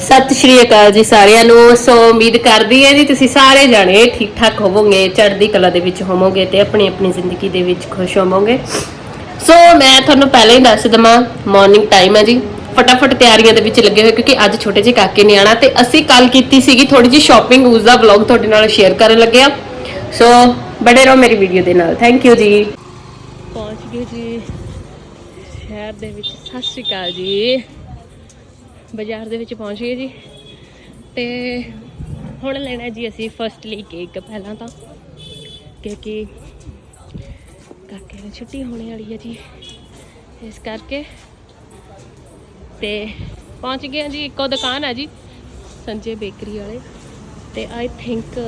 ਸਤਿ ਸ਼੍ਰੀ ਅਕਾਲ ਜੀ ਸਾਰਿਆਂ ਨੂੰ। ਸੋ ਉਮੀਦ ਕਰਦੀ ਹਾਂ ਜੀ ਤੁਸੀਂ ਸਾਰੇ ਜਾਣੇ ਠੀਕ ਠਾਕ ਹੋਵੋਗੇ, ਚੜ੍ਹਦੀ ਕਲਾ ਦੇ ਵਿੱਚ ਹੋਵੋਗੇ ਤੇ ਆਪਣੀ ਆਪਣੀ ਜ਼ਿੰਦਗੀ ਦੇ ਵਿੱਚ ਖੁਸ਼ ਹੋਵੋਗੇ। ਸੋ ਮੈਂ ਤੁਹਾਨੂੰ ਪਹਿਲਾਂ ਹੀ ਦੱਸ ਦਵਾਂ ਮਾਰਨਿੰਗ ਟਾਈਮ ਹੈ ਜੀ। ਫਟਾਫਟ ਤਿਆਰੀਆਂ ਦੇ ਵਿੱਚ ਲੱਗੇ ਹੋਏ ਕਿਉਂਕਿ ਅੱਜ ਛੋਟੇ ਜਿਹੇ ਕਾਕੇ ਨੇ ਆਣਾ ਤੇ ਅਸੀਂ ਕੱਲ ਕੀਤੀ ਸੀਗੀ ਥੋੜੀ ਜਿਹੀ ਸ਼ਾਪਿੰਗ ਉਸ ਦਾ ਵਲੌਗ ਤੁਹਾਡੇ ਨਾਲ ਸ਼ੇਅਰ ਕਰਨ ਲੱਗਿਆ ਸੋ ਬੜੇ ਰਹੋ ਮੇਰੀ ਵੀਡੀਓ ਦੇ ਨਾਲ। ਥੈਂਕ ਯੂ ਜੀ। ਪਹੁੰਚ ਗਏ ਜੀ ਸ਼ਹਿਰ ਦੇ ਵਿੱਚ। ਸਤਿ ਸ਼੍ਰੀ ਅਕਾਲ ਜੀ। ਬਾਜ਼ਾਰ ਦੇ ਵਿੱਚ ਪਹੁੰਚ ਗਏ ਜੀ। ਤੇ ਹੁਣ ਲੈਣਾ ਜੀ ਅਸੀਂ ਫਸਟ ਲਈ ਕੇਕ ਪਹਿਲਾਂ ਤਾਂ। ਕਿਉਂਕਿ ਕਾਕੇ ਨੂੰ ਛੁੱਟੀ ਹੋਣੇ ਵਾਲੀ ਹੈ ਜੀ। ਇਸ ਕਰਕੇ। ਤੇ ਪਹੁੰਚ ਗਏ ਹਾਂ ਜੀ, ਇੱਕੋ ਦੁਕਾਨ ਹੈ ਜੀ, ਸੰਜੇ ਬੇਕਰੀ ਵਾਲੇ। ਤੇ ਆਈ ਥਿੰਕ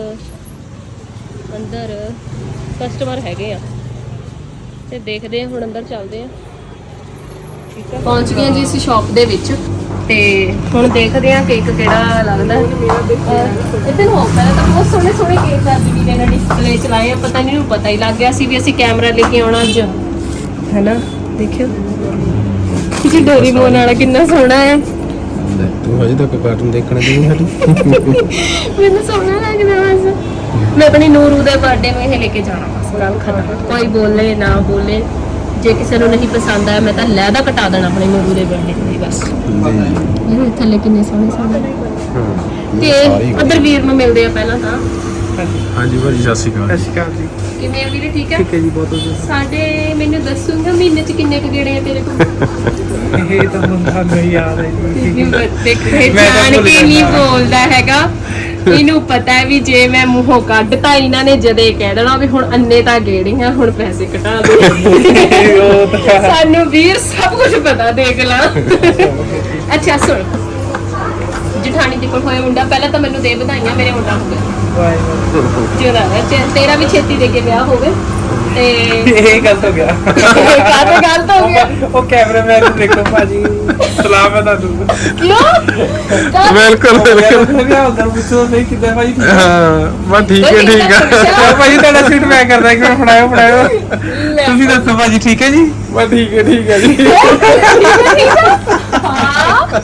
ਅੰਦਰ ਕਸਟਮਰ ਹੈਗੇ ਆ। ਤੇ ਦੇਖਦੇ ਹਾਂ, ਹੁਣ ਅੰਦਰ ਚੱਲਦੇ ਆ ਠੀਕ ਹੈ ਪਹੁੰਚ ਗਏ ਹਾਂ ਜੀ ਅਸੀਂ ਸ਼ਾਪ ਦੇ ਵਿੱਚ। ਤੇ ਹੁਣ ਦੇਖਦੇ ਹਾਂ ਕੇਕ ਕਿਹੜਾ ਲੱਗਦਾ। ਇੱਥੇ ਨੂੰ ਪਹਿਲਾਂ ਤਾਂ ਬਹੁਤ ਸੋਹਣੇ ਸੋਹਣੇ ਕੇਕ ਅੱਜ ਵੀ ਨੇ ਡਿਸਪਲੇ ਚਲਾਏ ਆ ਪਤਾ ਨਹੀਂ ਨੂੰ ਪਤਾ ਹੀ ਲੱਗ ਗਿਆ ਸੀ ਵੀ ਅਸੀਂ ਕੈਮਰਾ ਲੈ ਕੇ ਆਉਣਾ ਅੱਜ। ਹੈਨਾ? ਦੇਖਿਓ। ਜੀ ਡੋਰੀਮੋਨ ਵਾਲਾ ਕਿੰਨਾ ਸੋਹਣਾ ਹੈ। ਤੂੰ ਹਜੇ ਤੱਕ ਕਾਰਟੂਨ ਦੇਖਣ ਦੀ ਨਹੀਂ ਹਟੀ। ਮੈਨੂੰ ਸੋਹਣਾ ਲੱਗਦਾ ਬਸ। ਮੈਂ ਆਪਣੀ ਨੂਰੂ ਦੇ ਬਰਥਡੇ ਨੂੰ ਇਹ ਲੈ ਕੇ ਜਾਣਾ ਬਸ ਗੱਲ ਖਤਮ। ਕੋਈ ਬੋਲੇ ਨਾ ਬੋਲੇ। ਜੇ ਕਿਸੇ ਨੂੰ ਨਹੀਂ ਪਸੰਦ ਆਇਆ ਮੈਂ ਤਾਂ ਲਹਿਦਾ ਕਟਾ ਦੇਣਾ ਆਪਣੀ ਨੂਰੂ ਦੇ ਬਰਥਡੇ ਤੇ ਬਸ। ਇਹ ਥੱਲੇ ਕਿੰਨੇ ਸੋਹਣੇ ਸੋਹਣੇ। ਤੇ ਉਧਰ ਵੀਰ ਨੂੰ ਮਿਲਦੇ ਆ ਪਹਿਲਾਂ ਤਾਂ। ਹਾਂਜੀ। ਭਾਜੀ ਸਤਿ ਸ਼੍ਰੀ ਅਕਾਲ ਸਤਿ ਸ਼੍ਰੀ ਅਕਾਲ ਜੀ। ਕਿਵੇਂ ਆ ਵੀਰੇ ਠੀਕ ਹੈ ਠੀਕ ਹੈ ਜੀ ਬਹੁਤ ਵਧੀਆ। ਸਾਡੇ ਮੈਨੂੰ ਦੱਸੂਗਾ ਮਹੀਨੇ ਚ ਕਿੰਨੇ ਕੁ ਗੇੜੇ ਆ ਤੇਰੇ ਕੋਲ? ਇਹ ਤਾਂ ਮੁੰਡਾ ਨਹੀਂ ਯਾਦ ਹੈ ਜੀ। ਦੇਖੇ ਮੈਂ ਤਾਂ ਜਾਣ ਕੇ ਨਹੀਂ। ਬੋਲਦਾ ਹੈਗਾ। ਇਹਨੂੰ ਪਤਾ ਹੈ ਵੀ ਜੇ ਮੈਂ ਮੂੰਹੋਂ ਕੱਢਤਾ ਇਹਨਾਂ ਨੇ ਜਦੇ ਕਹਿ ਦੇਣਾ ਵੀ ਹੁਣ ਅੰਨੇ ਤਾਂ ਗੇੜੀਆਂ ਹੁਣ ਪੈਸੇ ਘਟਾ ਦੇ। ਸਾਨੂੰ ਵੀਰ ਸਭ ਕੁਝ ਪਤਾ, ਦੇਖ ਲਾ। ਅੱਛਾ, ਸੁਣ। ਜਠਾਣੀ ਦੇ ਕੋਲ ਹੋਇਆ ਮੁੰਡਾ, ਪਹਿਲਾਂ ਤਾਂ ਮੈਨੂੰ ਦੇ ਵਧਾਈਆਂ, ਮੇਰੇ ਮੁੰਡਾ ਹੋ ਗਿਆ। ਵਾਹਿਗੁਰੂ ਹੈ, ਚ- ਤੇਰਾ ਵੀ ਛੇਤੀ ਦੇ ਕੇ ਵਿਆਹ ਹੋਵੇ ਤੇ ਇਹ ਗਲਤ ਹੋ ਗਿਆ। ਕਾਹਤੇ ਗਲਤ ਹੋ ਗਿਆ। ਉਹ ਕੈਮਰਾਮੈਨ ਨੂੰ ਦੇਖੋ ਭਾਜੀ ਸਲਾਮ ਹੈ ਤੁਹਾਨੂੰ ਕਿਉਂ? ਬਿਲਕੁਲ ਬਿਲਕੁਲ। ਮੈਂ ਵੀ ਉਧਰ ਪੁੱਛੋ ਨਹੀਂ ਕਿੱਦਾਂ ਭਾਜੀ ਠੀਕ ਹੈ? ਹਾਂ ਮੈਂ ਠੀਕ ਹੈ ਠੀਕ। ਹੈ ਭਾਜੀ ਤੁਹਾਡਾ ਸੀਟ ਮੈਂ ਕਰਦਾ ਕਿ ਫੜਾਇਓ ਫੜਾਇਓ। ਤੁਸੀਂ ਦੱਸੋ ਭਾਜੀ ਠੀਕ ਹੈ ਜੀ? ਮੈਂ ਠੀਕ ਹੈ ਠੀਕ ਹੈ ਜੀ। ਹਾਂ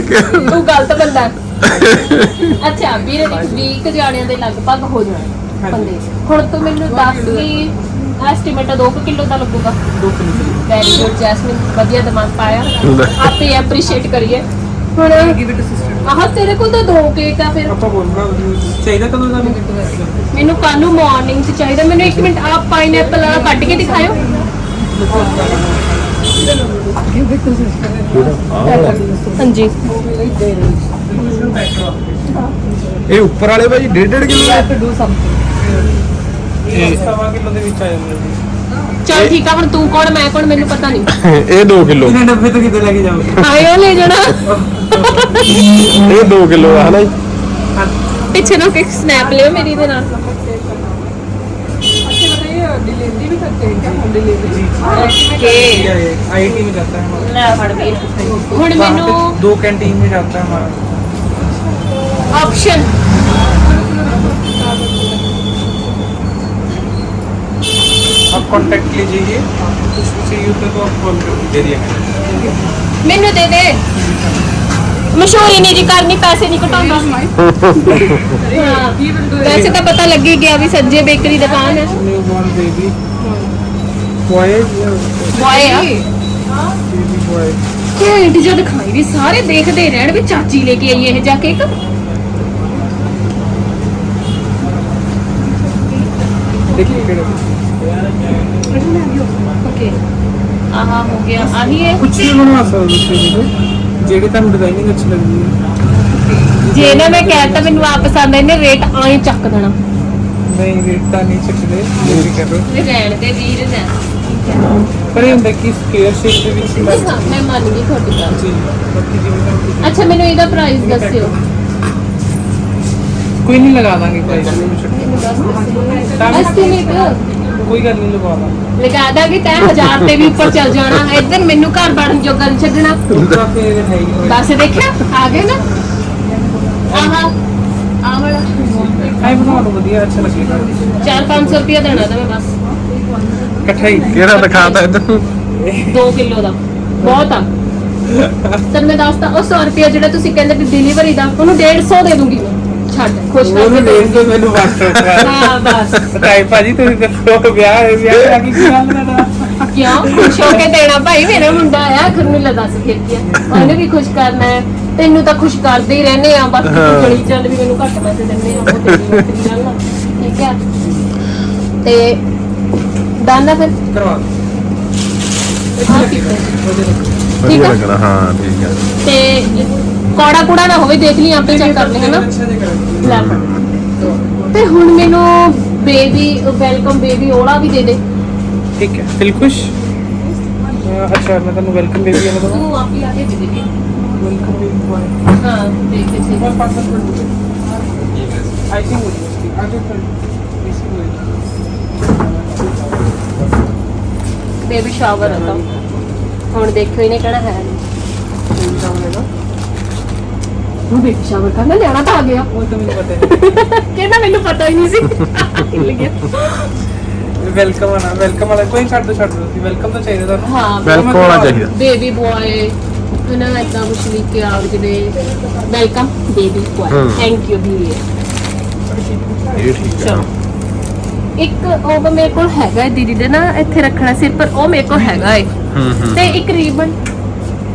ਕਿਆ? ਤੂੰ ਗਲਤ ਬੰਦਾ। ਹੈ। ਅੱਛਾ ਵੀਰੇ ਦੀ 20 ਜਾਣਿਆਂ ਦੇ ਲਗਭਗ ਹੋ ਜਾਣਾ ਬੰਦੇ ਹੁਣ ਤੂੰ ਮੈਨੂੰ ਦੱਸ ਵੀ ਐਸਟੀਮੇਟ 2 ਕਿਲੋ ਦਾ ਲੱਗੂਗਾ। ਦੋ ਕਿਲੋ ਵੈਰੀ ਗੁੱਡ ਜੈਸਮਿਨ ਵਧੀਆ ਦਿਮਾਗ ਪਾਇਆ। ਆਪੇ ਐਪਰੀਸ਼ੀਏਟ ਕਰੀਏ। ਹੁਣ ਗਿਵ ਇਟ ਸਿਸਟਰ ਆਹ ਤੇਰੇ ਕੋਲ ਤਾਂ ਦੋ ਕੇਕ ਆ ਫਿਰ। ਆਪਾਂ ਬੋਲਣਾ ਚਾਹੀਦਾ ਕਦੋਂ ਦਾ ਮੈਨੂੰ? ਕੱਲ ਨੂੰ ਮਾਰਨਿੰਗ ਚ ਚਾਹੀਦਾ। ਮੈਨੂੰ 1 ਮਿੰਟ ਆਪ ਪਾਈਨਐਪਲ ਵਾਲਾ ਕੱਢ ਕੇ ਦਿਖਾਇਓ। ਹਾਂਜੀ। ਇਹ ਉੱਪਰ ਵਾਲੇ ਭਾਜੀ 1.5 ਕਿਲੋ ਡੂ ਇਹ ਸਵਾ ਕਿਲੋ ਦੇ ਵਿੱਚ ਆ ਜਾਂਦਾ ਜੀ ਚਲ ਠੀਕ ਆ ਹੁਣ ਤੂੰ ਕੌਣ ਮੈਂ ਕੌਣ ਮੈਨੂੰ ਪਤਾ ਨਹੀਂ ਇਹ 2 ਕਿਲੋ ਇਹਨੇ ਡੱਬੇ ਤੋਂ ਕਿੱਥੇ ਲੈ ਕੇ ਜਾਓਗੇ ਆਇਓ ਲੈ ਜਾਣਾ ਇਹ 2 ਕਿਲੋ ਆ ਹਨਾ ਜੀ ਪਿੱਛੇ ਨੂੰ ਇੱਕ ਸਨੈਪ ਲਿਓ ਮੇਰੀ ਦੇ ਨਾਲ डिलीवरी भी करते हैं क्या होम डिलीवरी ਓਕੇ आईटी में जाता है हमारा ਲੈ ਫੜ ਵੀਰ ਹੁਣ वहाँ पे ਮੈਨੂੰ दो कैंटीन में जाता है हमारा ऑप्शन। आप कांटेक्ट लीजिए। कुछ भी चाहिए तो आप कॉल कर दे मेनू दे दे। मशहूरी नहीं जी घर नहीं पैसे नहीं कटाऊँगा। हाँ, वैसे तो पता लग ही गया अभी सज्जे बेकरी दुकान है। बॉय बॉय बॉय बॉय क्या इंटीजर दिखाई भी सारे देख दे रहे हैं भी चाची लेके आई है जाके कब देखिए केड़े ਓਕੇ ਆਹਾ ਹੋ ਗਿਆ ਆਹੀ ਹੈ कुछ भी बनवा सकते हो ਤੁਸੀਂ ਜਿਹੜੀ ਤੁਹਾਨੂੰ ਡਿਜ਼ਾਈਨਿੰਗ ਅੱਛੀ ਲੱਗਦੀ ਹੈ ਜੇ ਨਾ ਮੈਂ ਕਹਿਤਾ ਮੈਨੂੰ ਆ ਪਸੰਦ ਇਹਨੇ ਰੇਟ ਆਏ ਚੱਕ ਦੇਣਾ ਨਹੀਂ ਰੇਟਾ ਨਹੀਂ ਚੱਕਦੇ ਜੋ ਵੀ ਕਰੋ ਵੀ ਰਹਿਣ ਦੇ ਵੀਰ ਨੇ ਪਰ ਇਹ ਹੁੰਦਾ ਕਿ ਸਕੇਅਰ ਸ਼ੇਪ ਦੇ ਵਿੱਚ ਲੱਗ ਹਾਂ ਮੈਂ ਮੰਨ ਗਈ ਤੁਹਾਡੀ ਗੱਲ ਜੀ ਬਾਕੀ ਜਿਵੇਂ ਤੁਹਾਨੂੰ ਅੱਛਾ ਮੈਨੂੰ ਇਹਦਾ ਪ੍ਰਾਈਸ ਦੱਸਿਓ ਕੋਈ ਨਹੀਂ ਲਗਾ ਦਾਂਗੇ ਪ੍ਰਾਈਸ ਐਸਟੀਮੇਟ ਕੋਈ ਗੱਲ ਨਹੀਂ ਲਗਾ ਦਾਂਗੇ। ਲਗਾ ਦਾਂਗੇ ਤੈਂ ਹਜ਼ਾਰ ਤੇ ਵੀ ਉੱਪਰ ਚੱਲ ਜਾਣਾ। ਇੱਧਰ ਮੈਨੂੰ ਘਰ ਬਣਨ ਜੋਗਾ ਨਹੀਂ ਛੱਡਣਾ। ਦੂਸਰਾ ਫੇਰ ਹੈ ਹੀ ਹੋਇਆ ਬਸ ਦੇਖਿਆ ਆ ਗਏ ਨਾ। ਆਹਾ ਆ ਵਾਲਾ। ਆਈ ਬਣਾ ਲਓ ਵਧੀਆ ਅੱਛਾ ਲੱਗੇਗਾ। 4-500 ਰੁਪਇਆ ਦੇਣਾ ਤਾਂ ਮੈਂ ਬਸ। ਇਕੱਠਾ ਹੀ। ਕਿਹੜਾ ਦਿਖਾਤਾ ਇਧਰ 2 ਕਿਲੋ ਦਾ। ਬਹੁਤ ਆ। ਤਾਂ ਮੈਂ ਦੱਸਦਾ ਉਹ 100 ਰੁਪਿਆ ਜਿਹੜਾ ਤੁਸੀਂ ਕਹਿੰਦੇ ਵੀ ਡਿਲੀਵਰੀ ਦਾ ਉਹਨੂੰ 150 ਦੇ ਦੂੰਗੀ ਮੈਂ। ਛੱਡ। ਖੁਸ਼ ਉਹਨੂੰ ਕਰਕੇ ਦੇਣ ਤੋਂ ਮੈਨੂੰ ਕਰ ਹਾਂ ਬਸ। ਤਾਈ ਭਾਜੀ ਤੁਸੀਂ ਦੱਸੋ ਵਿਆਹ ਹੈ ਵਿਆਹ ਆ ਕੀ ਗੱਲ ਕਰਦਾ ਕਿਉਂ? ਖੁਸ਼ ਹੋ ਕੇ ਦੇਣਾ ਭਾਈ ਮੇਰਾ ਮੁੰਡਾ ਆਇਆ ਖੁਰ ਨੂੰ ਲੈ ਦੱਸ ਫਿਰ ਕੀ ਆ ਉਹਨੇ ਵੀ ਖੁਸ਼ ਕਰਨਾ ਹੈ। ਤੈਨੂੰ ਤਾਂ ਖੁਸ਼ ਕਰਦੇ ਹੀ ਰਹਿੰਦੇ ਆ ਬਾਕੀ ਤੂੰ ਗਲੀ ਚੱਲ ਵੀ ਮੈਨੂੰ ਘੱਟ ਪੈਸੇ ਦਿੰਦੇ ਆ ਉਹ ਤੇਰੀ ਨੌਕਰੀ ਨਾਲ ਨਾ ਠੀਕ ਹੈ? ਤੇ ਦਾਨਾ ਫਿਰ? ਕਰਵਾ ਆਹ ਠੀਕ ਹੈ ਠੀਕ ਵਧੀਆ ਆ। ਲੱਗਣਾ। ਹਾਂ ਠੀਕ ਹੈ। ਤੇ ਕੌੜਾ ਕੂੜਾ ਨਾ ਹੋਵੇ ਦੇਖ ਲਈ ਆਪੇ ਚੈੱਕ ਕਰ ਲਈ ਹਨਾ? ਲੈ ਤੇ ਹੁਣ ਮੈਨੂੰ ਬੇਬੀ ਵੈਲਕਮ ਬੇਬੀ ਉਹਲਾ ਵੀ ਦੇ ਦੇ। ਠੀਕ ਹੈ। ਦਿਲ ਖੁਸ਼? ਅੱਛਾ ਮੈਂ ਤੁਹਾਨੂੰ ਵੈਲਕਮ ਬੇਬੀ ਵਾਲਾ ਦਵਾਂ। ਤੂੰ ਆਪੀ ਆ ਕੇ ਦੇ ਦੇ ਵੈਲਕਮ ਬੇਬੀ ਹਾਂ ਦੇਖ ਕੇ ਸਹੀ। ਆਈ ਥਿੰਕ ਉਹ ਅੱਜ ਫਿਰ ਇਸ ਬੇਬੀ ਸ਼ਾਵਰ ਹੈ ਹੁਣ ਦੇਖਿਓ ਇਹਨੇ ਕਿਹੜਾ ਹੈ। ਨਹੀਂ ਉਹ ਬੇਟੀ ਸ਼ਾਵਰ ਕਰਨਾ ਲਿਆਣਾ ਤਾਂ ਆ ਗਿਆ। ਉਹ ਤਾਂ ਮੈਨੂੰ ਪਤਾ ਨਹੀਂ। ਕਹਿੰਦਾ ਮੈਨੂੰ ਪਤਾ ਹੀ ਨਹੀਂ ਸੀ। ਹਿੱਲ ਵੈਲਕਮ ਆਣਾ ਵੈਲਕਮ ਵਾਲਾ ਕੋਈ ਛੱਡ ਦੋ ਛੱਡ ਦੋ। ਤੁਸੀਂ ਵੈਲਕਮ ਤਾਂ ਚਾਹੀਦਾ ਤੁਹਾਨੂੰ। ਹਾਂ ਵੈਲਕਮ ਵਾਲਾ। ਚਾਹੀਦਾ। ਬੇਬੀ ਬॉय ਹਨਾ ਇਦਾਂ ਕੁਛ ਲਿਖ ਕੇ ਆਉ ਜਿਹੜੇ welcome baby boy thank you ਵੀ ਇੱਕ ਉਹ ਮੇਰੇ ਕੋਲ ਹੈਗਾ ਹੈ ਦੀਦੀ ਦੇ ਨਾ ਇੱਥੇ ਰੱਖਣਾ ਸਿਰ ਪਰ ਉਹ ਮੇਰੇ ਕੋਲ ਹੈਗਾ ਹੈ ਤੇ ਇੱਕ ਰੀਬਨ।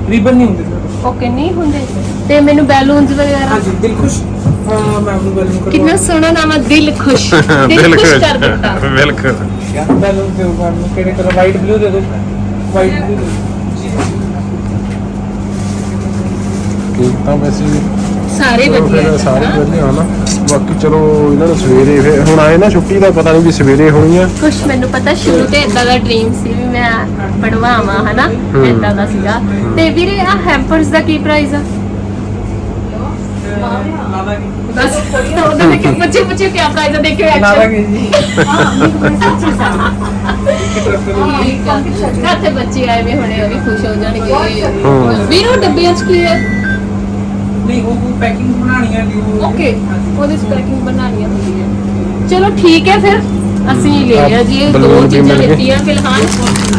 ਰੀਬਨ ਨਹੀਂ ਹੁੰਦੇ ਓਕੇ ਨਹੀਂ ਹੁੰਦੇ ਤੇ ਮੈਨੂੰ ਬੈਲੂਨਸ ਵਗੈਰਾ। ਹਾਂਜੀ ਦਿਲ ਖੁਸ਼। ਹਾਂ ਮੈਂ ਆਪਨੂੰ ਵੈਲਕਮ ਕਰਵਾ ਕਿੰਨਾ ਸੋਹਣਾ ਨਾਮ ਹੈ ਦਿਲ ਖੁਸ਼। ਦਿਲ ਖੁਸ਼ ਕਰ ਦਿੱਤਾ। ਬਿਲਕੁਲ ਬੈਲੂਨ ਦੇ ਉੱਪਰ ਨੂੰ ਕਿਹੜੇ ਕਲਰ ਵਾਈਟ ਬਲੂ ਦੇ ਦਿਓ ਵਾਈਟ ਬਲੂ ਜੀ ਠੀਕ ਤਾਂ ਵੈਸੇ ਸਾਰੇ ਵਧੀਆ। ਸਾਰੇ। ਵਧੀਆ ਹਨਾ? ਬਾਕੀ ਚਲੋ ਇਹਨਾਂ ਨੂੰ ਸਵੇਰੇ ਫਿਰ ਹੁਣ ਆਏ ਨਾ ਛੁੱਟੀ ਦਾ ਪਤਾ ਨਹੀਂ ਵੀ ਸਵੇਰੇ ਹੋਣੀ ਆ। ਕੁਛ ਮੈਨੂੰ ਪਤਾ ਸ਼ੁਰੂ ਤੇ ਇਦਾਂ ਦਾ ਡ੍ਰੀਮ ਸੀ ਵੀ ਮੈਂ ਪੜਵਾਵਾਂ ਹਨਾ। ਇਦਾਂ ਦਾ ਸੀਗਾ। ਤੇ ਵੀਰੇ ਆ ਹੈਂਪਰਸ ਦਾ ਕੀ ਪ੍ਰਾਈਸ ਆ? ਬਸ ਉਹਦੇ ਦੇ ਕਿ ਬੱਚੇ ਬੱਚੇ ਕੀ ਪ੍ਰਾਈਸ ਆ ਦੇਖਿਓ ਐਕਚੁਅਲੀ ਕੀ ਜੀ। ਇੱਥੇ ਬੱਚੇ ਆਏ ਵੇ ਹੁਣੇ ਉਹ ਵੀ ਖੁਸ਼ ਹੋ ਜਾਣਗੇ। ਵੀਰੋ ਡੱਬਿਆਂ ਚ ਕੀ ਹੈ ਨਹੀਂ ਉਹ ਪੈਕਿੰਗ ਬਣਾਣੀ ਹੈ ਜੀ ਉਹ- ਓਕੇ। ਉਹਦੀ ਪੈਕਿੰਗ ਬਣਾਉਣੀ ਹੁੰਦੀ ਹੈ ਚਲੋ ਠੀਕ ਹੈ ਫਿਰ ਅਸੀਂ ਲੈ ਲਿਆ ਜੀ ਇਹ ਦੋ ਵੀ ਚੀਜ਼ਾਂ ਮਿਲ ਗਏ। ਲਿੱਤੀਆਂ ਫਿਲਹਾਲ।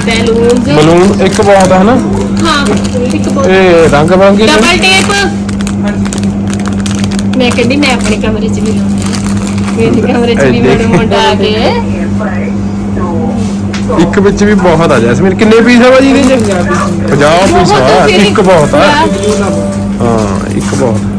ਬੈਲੂਨਸ ਬਲੂਨ ਇੱਕ ਬਹੁਤ ਆ ਹਨਾ? ਹਾਂ ਇੱਕ ਬਹੁਤ। ਇਹ ਰੰਗ ਬਰੰਗੀ ਡਬਲ ਟੇਪ ਹਾਂਜੀ ਮੈਂ ਕਹਿੰਦੀ ਮੈਂ ਆਪਣੇ ਕਮਰੇ 'ਚ ਵੀ ਲਾਉਂਦੀ ਮੇਰੇ ਕਮਰੇ 'ਚ ਵੀ ਐਡੇ। ਮੈਨੂੰ ਮੁੰਡਾ ਆ ਕੇ ਇੱਕ ਵਿੱਚ ਵੀ ਬਹੁਤ ਆ ਜੈਸਮੀਨ। ਕਿੰਨੇ ਪੀਸ ਆ ਭਾਜੀ ਇਹਦੇ ਚ? 50 ਪੀਸ। ਆ। ਇੱਕ ਬਹੁਤ ਆ। ਹਾਂ ਇੱਕ ਬਹੁਤ।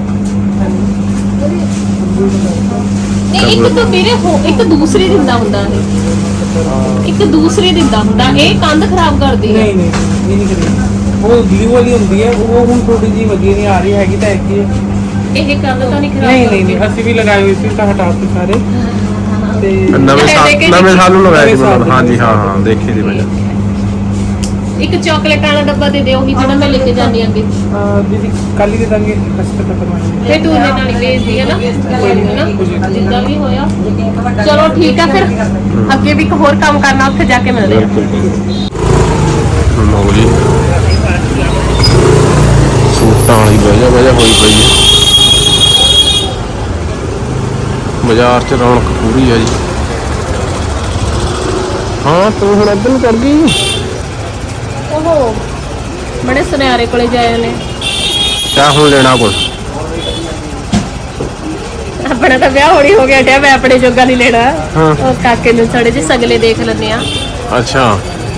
ਨਹੀਂ ਇੱਕ ਤਾਂ ਮੇਰੇ ਹੋ ਇੱਕ ਦੂਸਰੀ ਦਿੰਦਾ ਹੁੰਦਾ ਇਹ। ਇੱਕ ਦੂਸਰੀ ਦਿੰਦਾ ਹੁੰਦਾ ਇਹ ਕੰਧ ਖਰਾਬ ਕਰਦੀ ਹੈ। ਨਹੀਂ ਨਹੀਂ ਇਹ ਨਹੀਂ ਕਰੀ ਉਹ ਬਲੂ ਵਾਲੀ ਹੁੰਦੀ ਹੈ ਉਹ ਹੁਣ ਥੋੜੀ ਜੀ ਵਧੀਆ ਨਹੀਂ ਆ ਰਹੀ ਹੈਗੀ ਤਾਂ ਇਹ ਕੰਧ ਤਾਂ ਨਹੀਂ ਖਰਾਬ ਨਹੀਂ ਨਹੀਂ ਨਹੀਂ ਅਸੀਂ ਵੀ ਲਗਾਏ ਹੋਏ ਸੀ ਤਾਂ ਹਟਾ ਦਿੱਤੇ ਸਾਰੇ। ਤੇ ਨਵੇਂ ਸਾਲ ਨਵੇਂ ਸਾਲ ਨੂੰ ਲਗਾਇਆ ਸੀ ਹਾਂਜੀ ਹਾਂ ਹਾਂ ਦੇਖੀ ਦੀ ਮੈਂ। ਇੱਕ ਚਾਕਲੇਟ ਵਾਲਾ ਡੱਬਾ ਦੇ ਦਿਓ ਉਹੀ ਜਿਹੜਾ ਮੈਂ ਲੈ ਕੇ ਜਾਂਦੀ ਅੱਗੇ ਅਹ ਦੀਦੀ ਕੱਲ ਹੀ ਦੇ ਦਾਂਗੇ ਅਸੀਂ ਤਾਂ ਕਰਵਾਉਣੀ ਇਹ ਤੂੰ ਉਹਦੇ ਨਾਲ ਹੀ ਭੇਜਦੀ ਹੈ ਨਾ। ਹੈ ਨਾ ਜਿੱਦਾਂ ਵੀ ਹੋਇਆ। ਚਲੋ ਠੀਕ ਆ ਫਿਰ। ਅੱਗੇ ਵੀ ਇੱਕ ਹੋਰ ਕੰਮ ਕਰਨਾ ਉੱਥੇ ਜਾ ਕੇ ਮਿਲਦੇ ਆ। ਲਓ ਜੀ। ਸੂਟਾਂ ਵਾਲੀ ਬਹਿ ਜਾ ਬਹਿ ਜਾ ਹੋਈ ਪਈ ਹੈ। ਬਾਜ਼ਾਰ 'ਚ ਰੌਣਕ ਪੂਰੀ ਹੈ ਜੀ। ਹਾਂ ਤੂੰ ਹੁਣ ਇੱਧਰ ਨੂੰ ਕਰ ਗਈ? ਉਹ ਬੜੇ ਸੁਨਿਆਰੇ ਕੋਲੇ ਜਾਏ ਨੇ। ਕਿਆ ਹੁਣ ਲੈਣਾ ਕੁਝ ਆਪਣਾ ਤਾਂ ਵਿਆਹ ਹੋਣੀ ਹੋ ਗਿਆ ਟਿਆ ਮੈਂ ਆਪਣੇ ਜੋਗਾ ਨਹੀਂ ਲੈਣਾ। ਹਾਂ। ਉਹ ਕਾਕੇ ਨੂੰ ਥੋੜੇ ਜਿਹੇ ਸਗਲੇ ਦੇਖ ਲੈਂਦੇ ਆ ਅੱਛਾ।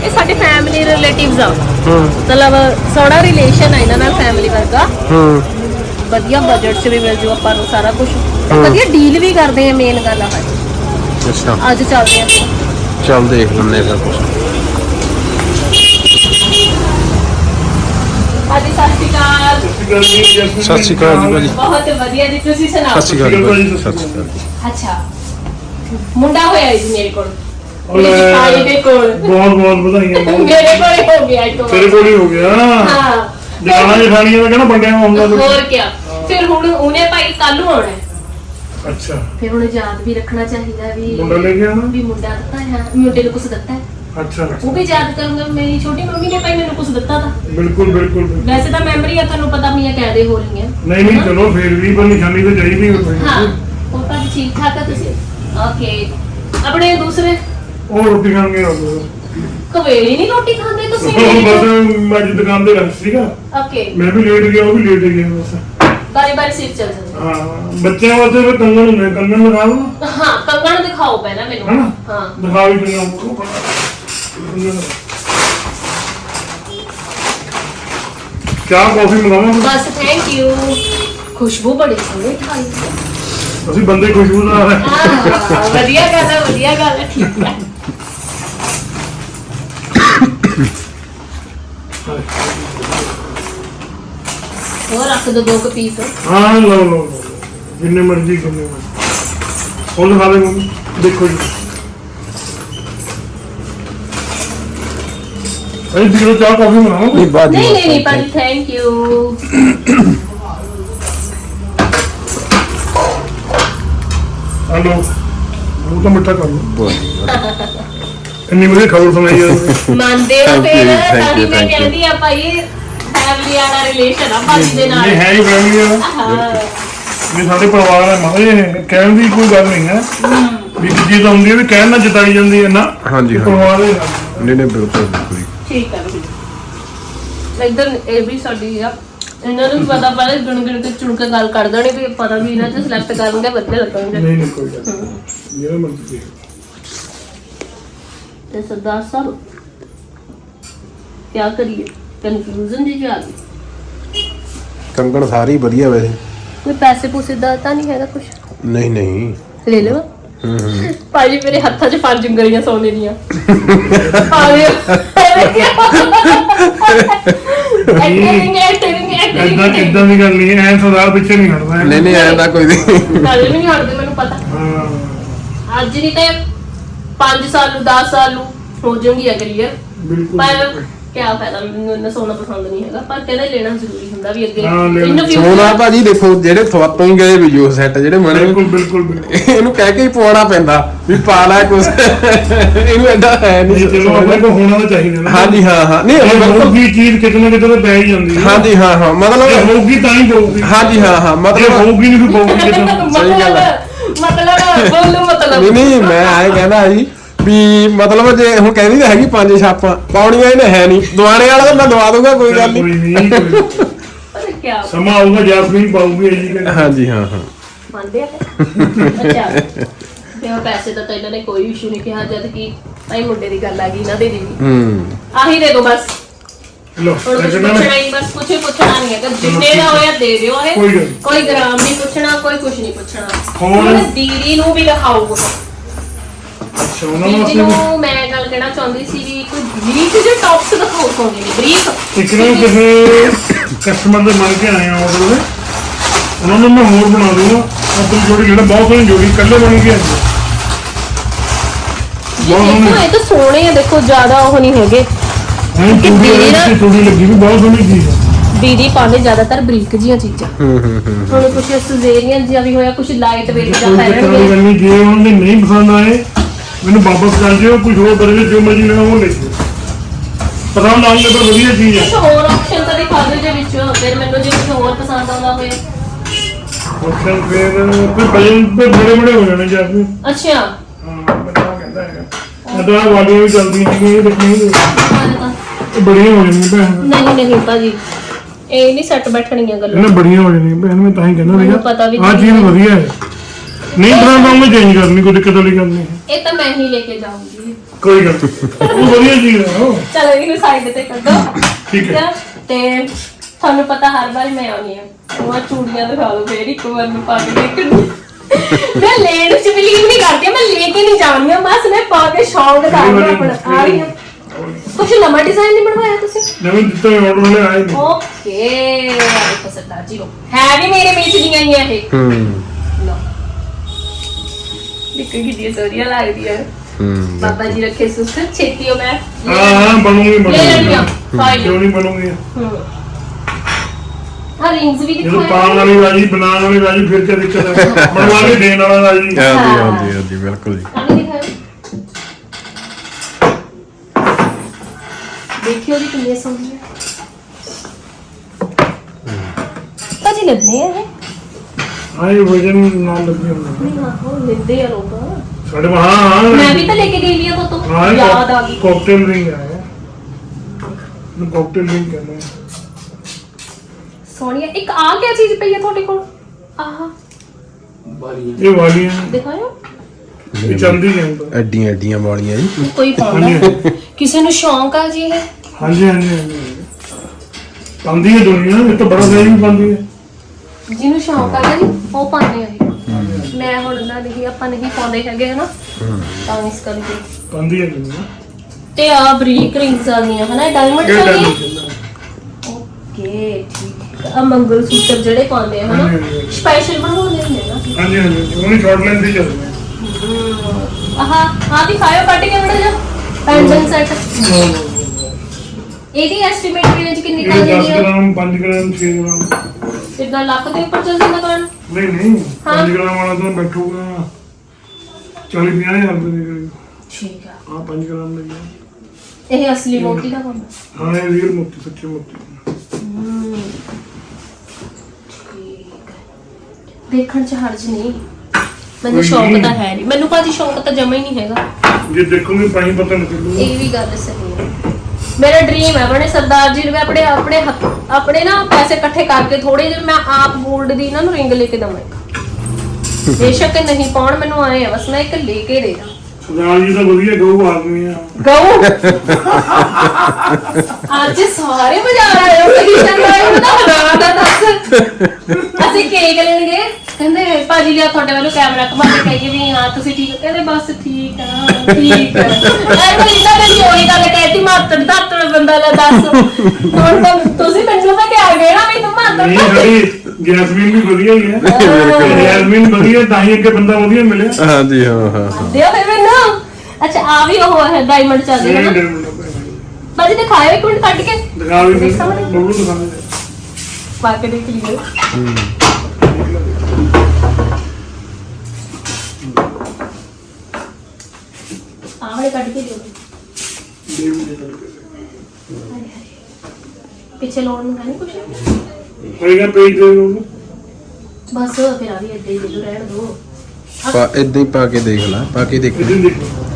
ਇਹ ਸਾਡੇ ਫੈਮਿਲੀ ਰਿਲੇਟਿਵਸ ਆ। ਹੂੰ। ਮਤਲਬ ਸੋਹਣਾ ਰਿਲੇਸ਼ਨ ਆ ਇਹਨਾਂ ਨਾਲ ਫੈਮਿਲੀ ਵਰਗਾ। ਹੂੰ। ਵਧੀਆ ਬਜਟ 'ਚ ਵੀ ਮਿਲ ਜੂ ਆਪਾਂ ਨੂੰ ਸਾਰਾ ਕੁਝ। ਵਧੀਆ ਡੀਲ ਵੀ ਕਰਦੇ ਆ ਮੇਨ ਗੱਲ ਆ ਅੱਛਾ। ਅੱਜ ਚੱਲਦੇ ਆ। ਚੱਲ ਦੇਖ ਲੈਂਦੇ ਫਿਰ ਕੁਝ ਸਤਿ ਸ਼੍ਰੀ ਅਕਾਲ। ਸਤਿ ਸ਼੍ਰੀ ਅਕਾਲ ਜੀ ਭਾਜੀ। ਬਹੁਤ ਵਧੀਆ ਜੀ ਤੁਸੀਂ ਸੁਣਾਓ? ਸਤਿ ਸ਼੍ਰੀ ਅਕਾਲ ਜੀ ਭਾਜੀ ਸਤਿ ਸ਼੍ਰੀ ਅਕਾਲ ਅੱਛਾ। ਮੁੰਡਾ ਹੋਇਆ ਜੀ ਮੇਰੇ ਕੋਲ। ਮੇਰੀ ਭਾਈ ਦੇ ਕੋਲ। ਬਹੁਤ ਬਹੁਤ ਵਧਾਈਆਂ। ਬਹੁਤ ਮੇਰੇ ਕੋਲ ਹੀ ਹੋ ਗਿਆ ਇੱਕ ਵਾਰ। ਤੇਰੇ ਕੋਲ ਹੀ ਹੋ ਗਿਆ। ਹਾਂ। ਜਗਾਣਾ ਜਠਾਣੀਆਂ ਦਾ ਕਹਿੰਦਾ ਬੰਡਿਆਂ ਨੂੰ ਆਉਂਦਾ ਹੋਰ ਕੀ ਫਿਰ ਹੁਣ ਉਹਨੇ ਭਾਈ ਕੱਲ ਨੂੰ ਆਉਣਾ ਹੈ। ਅੱਛਾ। ਫਿਰ ਉਹਨੂੰ ਯਾਦ ਵੀ ਰੱਖਣਾ ਚਾਹੀਦਾ ਵੀ ਮੁੰਡਾ ਲੈ ਕੇ ਆਣਾ ਵੀ ਮੁੰਡਾ ਦਿੱਤਾ ਹੈ ਮੁੰਡੇ ਨੂੰ ਕੁਝ ਦਿੱਤਾ ਹੈ? ਅੱਛਾ ਉਹ ਵੀ ਯਾਦ ਕਰੂੰਗਾ ਮੇਰੀ ਛੋਟੀ ਮੰਮੀ ਨੇ ਭਾਈ ਮੈਨੂੰ ਕੁਝ ਦਿੱਤਾ ਤਾਂ। ਬਿਲਕੁਲ ਬਿਲਕੁਲ ਵੈਸੇ ਤਾਂ ਮੈਮਰੀ ਆ ਤੁਹਾਨੂੰ ਪਤਾ ਮੀਆਂ ਕਹਦੇ ਹੋ ਰਹੀਆਂ। ਨਹੀਂ ਨਹੀਂ ਚਲੋ ਫੇਰ ਵੀ ਪਰ ਨਿਸ਼ਾਨੀ ਤਾਂ ਚਾਹੀਦੀ ਹੋਣੀ ਹਾਂ ਉਹ ਤਾਂ ਠੀਕ ਠਾਕ ਆ ਤੁਸੀਂ। ਓਕੇ ਆਪਣੇ ਦੂਸਰੇ? ਉਹ ਰੋਟੀ ਖਾਣ ਗਏ ਕਵੇਲੀ ਨਹੀਂ ਰੋਟੀ ਖਾਂਦੇ ਤੁਸੀਂ? ਬਸ ਮੈਂ ਅੱਜ ਦੁਕਾਨ ਤੇ ਰਖ ਸੀਗਾ। ਓਕੇ ਮੈਂ ਵੀ ਲੇਟ ਗਿਆ ਉਹ ਵੀ ਲੇਟ ਗਿਆ ਬਸ। ਬਾਰੀ ਬਾਰੀ ਸਿਰ ਚੱਲ ਜਾਂਦਾ। ਹਾਂ ਬੱਚਿਆਂ ਵਾਸਤੇ ਫਿਰ ਕੰਗਣ ਹੁੰਦੇ ਕੰਗਣ ਲਗਾ ਲਓ ਹਾਂ ਕੰਗਣ ਦਿਖਾਓ ਪਹਿਲਾਂ ਮੈਨੂੰ? ਹਾਂ। ਦਿਖਾ ਵੀ ਦਿੰਦਾ ਚਾਹ ਕਾਫੀ ਮੰਗਾਵਾਂ ਬਸ ਥੈਂਕ ਯੂ ਖੁਸ਼ਬੂ ਬੜੀ ਸੋਹਣੀ ਖਾਈ ਅਸੀਂ ਬੰਦੇ ਖੁਸ਼ਬੂਦਾਰ ਹੈ ਆਹ, ਵਧੀਆ ਗੱਲ ਹੈ ਵਧੀਆ ਗੱਲ ਹੈ ਠੀਕ ਹੈ ਹੋਰ ਰੱਖ ਦੋ ਦੋ ਕੁ ਪੀਸ ਹਾਂ ਲਓ ਲਓ ਲਓ ਜਿੰਨੇ ਮਰਜ਼ੀ ਜਿੰਨੇ ਮਰਜ਼ੀ ਹੁਣ ਖਾ ਲੈ ਮੰਮੀ ਦੇਖੋ ਜੀ ਅਰੇ ਦਿਓ ਚਾਹ ਕਾਫੀ ਮੰਗਾਵਾਂ ਨਹੀਂ ਬਾਜੀ ਨਹੀਂ ਨਹੀਂ ਨਹੀਂ ਭਾਜੀ ਥੈਂਕ ਯੂ ਹਲੋ ਉਹ ਤਾਂ ਮਿੱਠਾ ਕਰ ਲਓ। ਬਹੁਤ ਇੰਨੀ ਵਧੀਆ ਖਬਰ ਸੁਣਾਈ ਯਾਰ ਮੰਨਦੇ ਹੋ Thank ਫਿਰ you, thank ਤਾਂ ਹੀ you, ਮੈਂ thank you. ਕਹਿੰਦੀ ਆ ਭਾਈ ਫੈਮਿਲੀ ਵਾਲਾ ਰਿਲੇਸ਼ਨ ਆ ਭਾਜੀ ਦੇ ਨਾਲ। ਇਹ ਹੈ ਹੀ ਫੈਮਿਲੀ ਆ। ਹਾਂ। ਇਹ ਸਾਡੇ ਪਰਿਵਾਰ ਹੈ ਮਾਤਾ ਇਹ ਕਹਿਣ ਦੀ ਕੋਈ ਗੱਲ ਨਹੀਂ ਹੈ। ਵੀ ਇੱਕ ਚੀਜ਼ ਹੁੰਦੀ ਹੈ ਵੀ ਕਹਿਣ ਨਾਲ ਜਿਤਾਈ ਜਾਂਦੀ ਹੈ ਨਾ। ਹਾਂਜੀ ਹਾਂ ਪਰਿਵਾਰ ਹੈ। ਨਹੀਂ ਨਹੀਂ ਬਿਲਕੁਲ ਬਿਲਕੁਲ। ਠੀਕ ਹੈ ਵੀਰ ਇਧਰ ਇਹ ਵੀ ਸਾਡੀ ਆ। ਇਹਨਾਂ ਨੂੰ ਵੀ ਪਤਾ ਪਹਿਲੇ ਗੁਣ ਗੁਣ ਕੇ ਚੁਣ ਕੇ ਗੱਲ ਕਰ ਦੇਣੀ ਵੀ ਪਤਾ ਵੀ ਇਹਨਾਂ ਚ ਸਿਲੈਕਟ ਕਰਨਗੇ ਵਧੀਆ ਲੱਗਣਗੇ। ਨਹੀਂ ਨਹੀਂ ਕੋਈ ਗੱਲ ਨਹੀਂ। ਮੇਰਾ ਮਰਜ਼ੀ ਹੈ ਤੇ ਸਰਦਾਰ ਸਾਹਿਬ ਕੀ ਕਰੀਏ? ਕਨਫਿਊਜ਼ਨ ਜੀ ਜਾ ਗਈ। ਕੰਗਣ ਸਾਰੀ ਵਧੀਆ ਵੈਸੇ। ਕੋਈ ਪੈਸੇ ਪੂਸੇ ਦਾ ਤਾਂ ਨਹੀਂ ਹੈਗਾ ਕੁਝ ਨਹੀਂ ਨਹੀਂ। ਲੈ ਲਓ। ਹੂੰ ਹੂੰ। ਭਾਜੀ ਮੇਰੇ ਹੱਥਾਂ 'ਚ ਪੰਜ ਉਂਗਲੀਆਂ ਸੋਨੇ ਦੀਆਂ। ਆਵੇ ਐਕਟਿੰਗ ਐਕਟਿੰਗ ਐਦਾਂ ਐਕਟਿੰਗ ਇਦਾਂ ਦੀ ਗੱਲ ਨਹੀਂ ਐ ਸਰਦਾਰ ਪਿੱਛੇ ਨਹੀਂ ਹਟਦਾ ਹੈ। ਨਹੀਂ ਨਹੀਂ ਐਂਦਾ ਕੋਈ ਨਹੀਂ। ਗੱਲ ਨਹੀਂ ਹਟਦੇ ਮੈਨੂੰ ਪਤਾ ਹਾਂ। ਅੱਜ ਨਹੀਂ ਤੇ 5 ਸਾਲ ਨੂੰ 10 ਸਾਲ ਨੂੰ ਹੋ ਜਾਊਗੀ ਕਲੀਅਰ ਬਿਲਕੁਲ ਪਰ ਕੀ ਫਾਇਦਾ ਮੈਨੂੰ ਇੰਨਾ ਸੋਨਾ ਪਸੰਦ ਨਹੀਂ ਹੈਗਾ ਪਰ ਕਹਿੰਦੇ ਲੈਣਾ ਜ਼ਰੂਰੀ ਹੁੰਦਾ ਵੀ ਅੱਗੇ ਹਾਂ, ਲੈਣਾ। in future- ਸੋਨਾ ਭਾਜੀ ਦੇਖੋ ਜਿਹੜੇ ਥਵਾਤੋਂ ਹੀ ਗਏ ਵੀ ਜੋ ਸੈੱਟ ਜਿਹੜੇ ਬਣੇ ਬਿਲਕੁਲ ਬਿਲਕੁਲ ਬਿਲਕੁਲ। ਇਹਨੂੰ ਕਹਿ ਕੇ ਹੀ ਪਵਾਉਣਾ ਪੈਂਦਾ ਵੀ ਪਾ ਲੈ ਕੁਛ। ਇਹਨੂੰ ਐਡਾ ਹੈ ਨਹੀਂ ਨਹੀਂ ਚਲੋ ਆਪਣੇ ਕੋਲ ਹੋਣਾ ਤਾਂ ਚਾਹੀਦਾ ਨਾ। ਹਾਂਜੀ ਹਾਂ ਹਾਂ। ਨਹੀਂ ਇਹ ਬਿਲਕੁਲ ਹੋਊਗੀ ਚੀਜ਼ ਕਿਤੇ ਨਾ ਕਿਤੇ ਤਾਂ ਪੈ ਹੀ ਜਾਂਦੀ ਹੈ। ਹਾਂਜੀ ਹਾਂ ਹਾਂ ਜੇ ਮਤਲਬ ਹੋਊਗੀ ਤਾਂ ਹੀ ਪਊਗੀ। ਹਾਂਜੀ ਹਾਂ ਹਾਂ ਜੇ ਮਤਲਬ ਹੋਊਗੀ ਨਹੀਂ ਫਿਰ ਪਊਗੀ ਕਿਤੇ। ਸਹੀ ਗੱਲ ਹੈ। ਮਤਲਬ ਬੋਲੋ ਮਤਲਬ। ਨਹੀਂ ਨਹੀਂ ਮੈਂ ਐਂ ਕਹਿੰਦਾ ਜੀ ਵੀ ਮਤਲਬ ਜੇ ਹੁਣ ਕਹਿੰਦੀ ਤਾਂ ਹੈਗੀ ਪੰਜ ਛਾਪਾਂ ਪਾਉਣੀਆਂ ਇਹਨੇ ਹੈ ਨਹੀਂ। ਦਵਾਣੇ ਵਾਲਾ ਤਾਂ ਮੈਂ ਦਵਾ ਦੂੰਗਾ ਕੋਈ ਗੱਲ ਕੋਈ ਨਹੀਂ। ਨਹੀਂ ਕੋਈ- ਪਤਾ ਕੀ ਸਮਾਂ ਆਊਗਾ ਜੈਸਮੀਨ ਪਾਊਗੀ ਇਹ ਜੀ ਕਿ ਹਾਂਜੀ ਹਾਂ ਹਾਂ। ਮੰਨਦੇ ਆ ਫਿਰ? ਅੱਛਾ। ਤੇ ਉਹ ਪੈਸੇ ਦਾ ਤਾਂ ਇਹਨਾਂ ਨੇ ਕੋਈ ਇਸ਼ੂ ਨਹੀਂ ਕਿਹਾ ਜਦ ਕਿ ਭਾਈ ਮੁੰਡੇ ਦੀ ਗੱਲ ਆ ਗਈ ਇਹਨਾਂ ਦੇ ਦੀ ਹੂੰ। ਆਹੀ ਦੇ ਦਿਓ ਬਸ। ਲੋ ਹੁਣ ਕੁਝ ਪੁੱਛਣਾ ਹੀ ਬਸ ਕੁਝ ਪੁੱਛਣਾ ਨਹੀਂ ਹੈਗਾ। ਜਿੰਨੇ ਦਾ ਹੋਇਆ ਦੇ ਦਿਓ ਇਹ ਕੋਈ ਗੱਲ ਨਹੀਂ। ਕੋਈ ਗ੍ਰਾਮ ਨਹੀਂ ਪੁੱਛਣਾ ਕੋਈ ਕੁਝ ਨਹੀਂ ਪੁੱਛਣਾ। ਹੁਣ- ਹੁਣ ਦੀਦੀ ਨੂੰ ਵੀ ਦਿਖਾਓ ਕੁਛ। ਅੱਛਾ ਉਹਨਾਂ ਨੂੰ ਮੈਂ ਗੱਲ ਕਹਿਣਾ ਚਾਹੁੰਦੀ ਸੀ ਵੀ ਕੋਈ ਬਰੀਕ ਜਿਹੇ ਟੌਪਸ ਦਿਖਾਓ ਸੋਨੇ ਦੇ ਬਰੀਕ। ਇੱਕ ਨਾ ਕਿਸੇ ਕਸਟਮਰ ਦੇ ਮੰਗ ਕੇ ਆਏ ਆ ਆਰਡਰ ਦੇ। ਉਹਨਾਂ ਨੂੰ ਮੈਂ ਹੋਰ ਬਣਾ ਦੂੰਗਾ ਆਪਣੀ ਜੋੜੀ ਜਿਹੜਾ ਬਹੁਤ ਸੋਹਣੀ ਜੋੜੀ ਇਕੱਲੇ ਬਣ ਹੈ। ਇਹ ਬਹੁਤ ਦੇਖੋ ਇਹ ਤਾਂ ਸੋਹਣੇ ਆ ਦੇਖੋ ਜ਼ਿਆਦਾ ਉਹ ਨਹੀਂ ਹੈਗੇ। ਹਾਂ ਵਾਲੀ ਚੂੜੀ ਲੱਗੀ ਵੀ ਬਹੁਤ ਸੋਹਣੀ ਚੀਜ਼ ਹੈ ਦੀਦੀ ਪਾਉਂਦੇ ਜ਼ਿਆਦਾਤਰ ਬਰੀਕ ਜੀਆਂ ਚੀਜ਼ਾਂ। ਹੂੰ ਹੂੰ ਹੂੰ ਹੁਣ ਕੁਝ ਸੁਜ਼ੇਰੀਅਨ ਜਿਹਾ ਵੀ ਹੋਇਆ ਕੁਝ ਲਾਈਟ ਵੇਟ ਦਾ ਕੋਈ ਚੱਕਰ ਦੀ ਪਹਿਨਣਗੇ ਗੱਲ ਨਹੀਂ ਜੇ ਉਹਨਾਂ ਦੇ ਨਹੀਂ ਪਸੰਦ ਆਏ ਮੈਨੂੰ ਵਾਪਸ ਕਰ ਦਿਓ ਕੁਝ ਹੋਰ ਬਦਲੇ ਜੋ ਮਰਜ਼ੀ ਲੈਣਾ ਉਹ ਲੈ ਲਿਓ ਪਸੰਦ ਆਉਂਗੇ ਤਾਂ ਵਧੀਆ ਚੀਜ਼ ਹੈ ਕੁਝ ਹੋਰ ਆਪਸ਼ਨ ਤਾਂ ਦਿਖਾ ਦਿਓ ਜੇ ਵਿੱਚੋਂ ਫਿਰ ਮੈਨੂੰ ਜੇ ਕੁਝ ਹੋਰ ਪਸੰਦ ਆਉਂਦਾ ਹੋਵੇ। ਆਪਸ਼ਨ ਫਿਰ ਫਿਰ ਬਜਨ ਤੇ ਬੜੇ ਬੜੇ ਹੋ ਜਾਣੇ ਜਾਂ ਫਿਰ ਅੱਛਾ। ਹਾਂ ਮੈਂ ਤਾਂ ਕਹਿੰਦਾ ਹੈਗਾ। ਅਦਾਂ ਵਾਲੀਆਂ ਵੀ ਚੱਲਦੀਆਂ ਹੈਗੀਆਂ ਇਹ ਦੇਖਣੀ ਇਹ ਬੜੀਆਂ ਹੋ ਜਾਣੀਆਂ ਭੈਣ। ਨਹੀਂ ਨਹੀਂ ਭਾਜੀ ਇਹ ਨਹੀਂ ਸੈੱਟ ਬੈਠਣੀਆਂ ਗੱਲਾਂ। ਇਹਨਾਂ ਬੜੀਆਂ ਹੋ ਜਾਣੀਆਂ ਭੈਣ ਮੈਂ ਤਾਂ ਹੀ ਕਹਿੰਦਾ ਮੈਨੂੰ ਪਤਾ ਵੀ ਸੀਗਾ ਆਹ ਚੀਜ਼ ਨਹੀਂ। ਵਧੀਆ ਹੈ। ਨਹੀਂ ਪਸੰਦ ਆਉਂਗਾ ਚੇਂਜ ਕਰਨੀ ਕੋਈ ਦਿੱਕਤ ਵਾਲੀ ਗੱਲ ਨਹੀਂ। ਹੈ। ਇਹ ਤਾਂ ਮੈਂ ਹੀ ਲੈ ਕੇ ਜਾਊਂਗੀ। ਕੋਈ ਗੱਲ ਨਹੀਂ। ਉਹ ਵਧੀਆ ਚੀਜ਼ ਹੈ ਉਹ। ਚਲੋ ਇਹਨੂੰ ਸਾਈਡ ਤੇ ਕਰ ਦੋ। ਠੀਕ ਹੈ। ਤੇ ਤੁਹਾਨੂੰ ਪਤਾ ਹਰ ਵਾਰ ਮੈਂ ਆਉਣੀ ਆ ਉਹ ਚੂੜੀਆਂ ਦਿਖਾ ਦੋ ਫੇਰ ਇੱਕ ਵਾਰ ਨੂੰ ਪਾ ਕੇ ਦੇਖਣੀ। ਮੈਂ ਲੈਣ ਚ ਬਲੀਵ ਨਹੀਂ ਕਰਦੀ ਮੈਂ ਲੈ ਕੇ ਨਹੀਂ ਜਾਣੀ ਆ ਬਸ ਮੈਂ ਪਾ ਕੇ ਸ਼ੌਂਕ ਕਰਨਾ ਆਪਣਾ ਆ ਰਹੀ ਆ। ਕੁਛ ਨਵਾਂ ਡਿਜ਼ਾਈਨ ਨਹੀਂ ਬਣਵਾਇਆ ਤੁਸੀਂ? ਨਵੇਂ ਦਿੱਤੇ ਆਰਡਰ ਵਾਲੇ ਆਏ ਨੇ। ਓਕੇ ਆਹ ਸਰਦਾਰ ਜੀ ਹੈ ਵੀ ਮੇਰੇ ਵਿੱਚ ਦੀਆਂ ਹੀ ਆ ਇਹ। ਹੂੰ। ਨਿੱਕੀ ਕਿੱਡੀ ਸੋਹਣੀਆਂ ਲੱਗਦੀਆਂ। ਹੂੰ। ਬਾਬਾ ਜੀ ਰੱਖੇ ਸੁਖ ਛੇਤੀ ਉਹ ਮੈਂ ਹਾਂ ਹਾਂ ਬਣੂਗੀ ਲੈ ਲੈਣੀ ਆ ਬਣੂਗੀ ਫਾਈਲ ਕਿਉਂ ਨਹੀਂ ਬਣੂਗੀ? ਹਾਂ। ਰਿੰਗਸ ਵੀ ਜਦੋਂ ਦਿਖਾਏ ਪਾਉਣ ਵਾਲੀ ਰਾਜੀ ਬਣਾਉਣ ਵਾਲੀ ਰਾਜੀ ਫਿਰ ਕੀ ਦਿੱਕਤ ਹੈ? ਬਣਵਾ ਕੇ ਦੇਣ ਵਾਲਾ ਰਾਜੀ। ਹਾਂਜੀ ਹਾਂਜੀ ਹਾਂਜੀ ਬਿਲਕੁਲ ਜੀ। ਆਹ ਵੀ ਦਿਖਾਓ। ਜੀ ਕਿੰਨੀਆਂ ਸੋਹਣੀਆਂ। ਭਾਜੀ ਲੈਣੇ ਆ ਇਹ? ਆਏ ਵਜਨ ਨਾਲ ਲੱਗੀ ਹੁੰਦਾ ਨਹੀਂ ਆਹੋ ਲੈਂਦੇ ਆ ਲੋਕ। ਸਾਡੇ ਕੋਲ- ਹਾਂ ਹਾਂ। ਮੈਂ ਵੀ ਤਾਂ ਲੈ ਕੇ ਗਈ ਆ ਤੋਂ ਹਾਂ ਯਾਦ ਆ ਗਈ। ਕਾਕਟੇਲ ਰਿੰਗ ਆਇਆ ਨੂੰ ਕਾਕਟੇਲ ਰਿੰਗ ਕਹਿੰਦੇ ਆ। ਸੋਹਣੀਆ ਇੱਕ ਆ ਕਿਆ ਚੀਜ਼ ਪਈ ਆ ਤੁਹਾਡੇ ਕੋਲ? ਆਹ। ਇਹ ਵਾਲੀਆਂ। ਦਿਖਾਓ ਇਹ ਚੰਦੀ ਕਹਿੰਦਾ ਐਡੀਆਂ ਐਡੀਆਂ ਵਾਲੀਆਂ ਜੀ। ਕੋਈ ਪਾਉਂਦਾ। ਕਿਸੇ ਨੂੰ ਸ਼ੌਂਕ ਆ ਜੀ ਇਹ? ਹਾਂਜੀ ਹਾਂਜੀ ਹਾਂਜੀ। ਪਾਉਂਦੀ ਹੈ ਦੁਨੀਆ ਇਹ ਤਾਂ ਬੜਾ ਵੀ ਪਾਉਂਦੀ ਹੈ ਜਿਹਨੂੰ ਸ਼ੌਂਕ ਆ ਜੀ ਉਹ ਪਾਉਂਦੇ ਆ ਇਹ ਮੈਂ ਹੁਣ ਨਾ ਨਹੀਂ ਆਪਾਂ ਨਹੀਂ ਪਾਉਂਦੇ ਹੈਗੇ ਹਨਾ? ਤਾਂ ਇਸ ਕਰਕੇ। ਪਾਉਂਦੀ ਹੈ ਦੁਨੀਆ ਤੇ ਆ ਬਰੀਕ ਰਿੰਗਸ ਆ ਗਈਆਂ ਹਨਾ ਡਾਇਮੰਡ ਆ ਕਹਿੰਦਾ। ਓਕੇ ਠੀਕ ਆ ਮੰਗਲ ਸੂਤਰ ਜਿਹੜੇ ਪਾਉਂਦੇ ਆ ਹਨਾ। ਸਪੈਸ਼ਲ ਬਣਾਉਂਦੇ ਹੁੰਦੇ ਨਾ? ਹਾਂਜੀ ਹਾਂਜੀ। ਉਹਨੀ ਸ਼ਾਰਟ ਲੈਂਥ ਦੀ ਹੈ। ਆਹਾ ਆ ਵੀ ਖਾਇਓ ਕੱਟ ਕੇ ਬੜਾ ਜਾ। ਪੈਂਡਨ ਸੈਟ ਇਹਦੀ ਐਸਟੀਮੇਟ ਰੇਂਜ ਕਿੰਨੀ ਇਹ ਕਰ 10 ਦਿੰਦੀ ਆ ਗ੍ਰਾਮ 5 ਗ੍ਰਾਮ 6 ਗ੍ਰਾਮ। ਕਿੰਨਾ ਲੱਖ ਦੇ ਉੱਪਰ ਚੱਲ ਜਾਂਦਾ ਦੁਕਾਨ ਨਹੀਂ ਨਹੀਂ। ਹਾਂ। 5 ਗ੍ਰਾਮ ਵਾਲਾ ਤਾਂ ਬੈਠੂਗਾ। 40 50 ਹਜ਼ਾਰ ਰੁਪਏ ਦੇ ਕਰੀਬ। ਠੀਕ ਆ। ਹਾਂ 5 ਗ੍ਰਾਮ ਹੈ। ਇਹ ਅਸਲੀ ਮੋਤੀ ਦਾ ਕੰਮ ਹਾਂ? ਇਹ ਰੀਅਲ ਮੋਤੀ ਸੱਚੀ ਮੋਤੀ। ਠੀਕ ਹੈ ਦੇਖਣ ਚ ਹਰਜ ਨਹੀਂ। ਮੈਨੂੰ ਕੋਈ ਸ਼ੌਂਕ ਨਹੀਂ। ਤਾਂ ਹੈ ਨਹੀਂ। ਮੈਨੂੰ ਭਾਜੀ ਸ਼ੌਂਕ ਤਾਂ ਜਮਾ ਹੀ ਨਹੀਂ ਹੈਗਾ। ਜੇ ਦੇਖੋਗੇ ਤਾਂ ਹੀ ਪਤਾ ਲੱਗੂਗਾ। ਇਹ ਵੀ ਗੱਲ ਸਹੀ ਹੈ। ਮੇਰਾ ਡ੍ਰੀਮ ਹੈ ਬਣੇ ਸਰਦਾਰ ਜੀ ਨੂੰ ਮੈਂ ਆਪਣੇ ਆਪਣੇ ਹੱਥ- ਆਪਣੇ ਨਾ ਪੈਸੇ ਇਕੱਠੇ ਕਰਕੇ ਥੋੜੇ ਜਿਹੇ ਮੈਂ ਆਪ ਗੋਲਡ ਦੀ ਇਹਨਾਂ ਨੂੰ ਰਿੰਗ ਲੈ ਕੇ ਦਵਾਂ ਇੱਕ। ਬੇਸ਼ੱਕ ਇਹ ਨਹੀਂ ਪਾਉਣ ਮੈਨੂੰ ਆਏ ਆ ਬਸ ਮੈਂ ਇੱਕ ਲੈ ਕੇ ਦੇ ਦਾਂ। ਸਰਦਾਰ ਜੀ ਤਾਂ ਵਧੀਆ ਗਊ ਆਦਮੀ ਆ। ਗਊ? ਅੱਜ ਸਾਰੇ ਬਾਜ਼ਾਰ ਆਏ ਹੋ ਕਹੀ ਜਾਂਦਾ ਹੈ ਉਹਦਾ ਬਣਾ ਦਾ ਦੱਸ। ਅਸੀਂ ਕੇਕ ਲੈਣ ਗਏ ਕਹਿੰਦੇ ਭਾਜੀ ਲਿਆ ਤੁਹਾਡੇ ਵੱਲੋਂ ਕੈਮਰਾ ਘੁਮਾ ਕੇ ਕਹੀਏ ਵੀ ਹਾਂ ਤੁਸੀਂ ਠੀਕ ਹੋ?" ਕਹਿੰਦੇ ਬਸ ਠੀਕ ਆ ਠੀਕ ਆ। ਐ ਤਾਂ ਇੰਨਾ ਤੇ ਉਹੀ ਗੱਲ ਕਹਿਤੀ ਮਾਤੜ ਦਾਤੜ ਬੰਦਾ ਲੈ ਦੱਸ। ਹੁਣ ਤਾਂ ਤੁਸੀਂ ਮੈਨੂੰ ਤਾਂ ਕਿਹਾ ਗਏ ਨਾ ਵੀ ਤੂੰ ਮਾਤੜ ਨਹੀਂ ਸਾਡੀ ਜੈਸਮੀਨ ਵੀ ਵਧੀਆ ਹੀ ਹੈ। ਜੈਸਮੀਨ ਵਧੀਆ ਤਾਂ ਹੀ ਅੱਗੇ ਬੰਦਾ ਵਧੀਆ ਮਿਲਿਆ। ਹਾਂਜੀ ਹਾਂ ਹਾਂ ਹਾਂ। ਦਿਓ ਫਿਰ ਮੈਨੂੰ। ਅੱਛਾ ਆ ਵੀ ਉਹ ਹੈ ਡਾਇਮੰਡ ਚੱਲ ਰਿਹਾ ਨਾ। ਭਾਜੀ ਦਿਖਾਇਓ ਇੱਕ ਮਿੰਟ ਕੱਢ ਕੇ। ਦਿਖਾ ਵੀ ਦੇਖ ਸਾਹਮਣੇ। ਬਬਲੂ ਦਿਖਾ ਦੇ। ਪਾ ਕੇ ਦੇਖ ਲਈਏ ਆਹ ਵਾਲੇ ਕੱਢ ਕੇ ਦਿਓ। ਪਿੱਛੇ ਲਾਉਣ ਨੂੰ ਹੈ ਨਹੀਂ ਕੁਛ? ਹੋਏਗਾ ਪੇਜ ਦੇ ਉਹਨੂੰ ਬਸ ਫਿਰ ਆ ਵੀ ਏਦਾਂ ਹੀ ਦੇ ਦਿਓ ਰਹਿਣ ਦੋ ਪਾ ਇਦਾਂ ਹੀ ਪਾ ਕੇ ਦੇਖ ਲੈ ਪਾ ਕੇ ਦੇਖ। ਇਦਾਂ ਦੇਖੋ।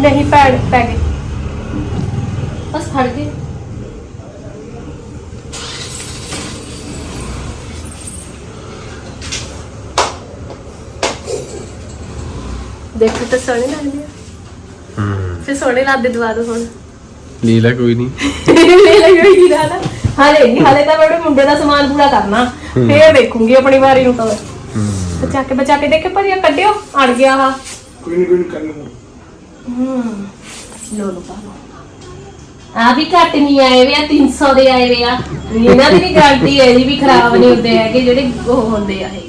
ਨਹੀਂ ਪੈੜ ਪੈ ਗਏ ਬਸ ਖੜ ਗਏ ਦੇਖੋ ਤਾਂ ਸੋਹਣੇ ਲੱਗਦੇ ਆ। ਹੂੰ। ਫਿਰ ਸੋਹਣੇ ਲੱਗਦੇ ਦਵਾ ਦੋ ਹੁਣ। ਲੀਲਾ ਕੋਈ ਨਹੀਂ। ਲੈ ਲਈ ਹੀ ਨਾ। ਹਾਲੇ ਨਹੀਂ ਹਾਲੇ ਤਾਂ ਬੜੇ ਮੁੰਡੇ ਦਾ ਸਮਾਨ ਪੂਰਾ ਕਰਨਾ। ਫੇਰ ਦੇਖੂੰਗੀ ਆਪਣੀ ਵਾਰੀ ਨੂੰ ਤਾਂ ਬਚਾ ਕੇ ਬਚਾ ਕੇ ਦੇਖੇ ਪਰ ਇਹ ਕੱਢਿਓ ਅੜ ਗਿਆ ਆ ਕੋਈ ਨਹੀਂ ਕੋਈ ਨਹੀਂ ਕਰ ਲੈਣਾ ਹਮ ਲੋ ਲੋ ਪਾ ਲੋ ਆ ਵੀ ਘੱਟ ਨਹੀਂ ਆਏ ਵੇ ਆ 300 ਦੇ ਆਏ ਵੇ ਆ। ਇਹਨਾਂ ਦੀ ਵੀ ਗਾਰੰਟੀ ਹੈ ਜੀ ਵੀ ਖਰਾਬ ਨਹੀਂ ਹੁੰਦੇ ਹੈਗੇ ਜਿਹੜੇ ਉਹ ਹੁੰਦੇ ਆ ਇਹ।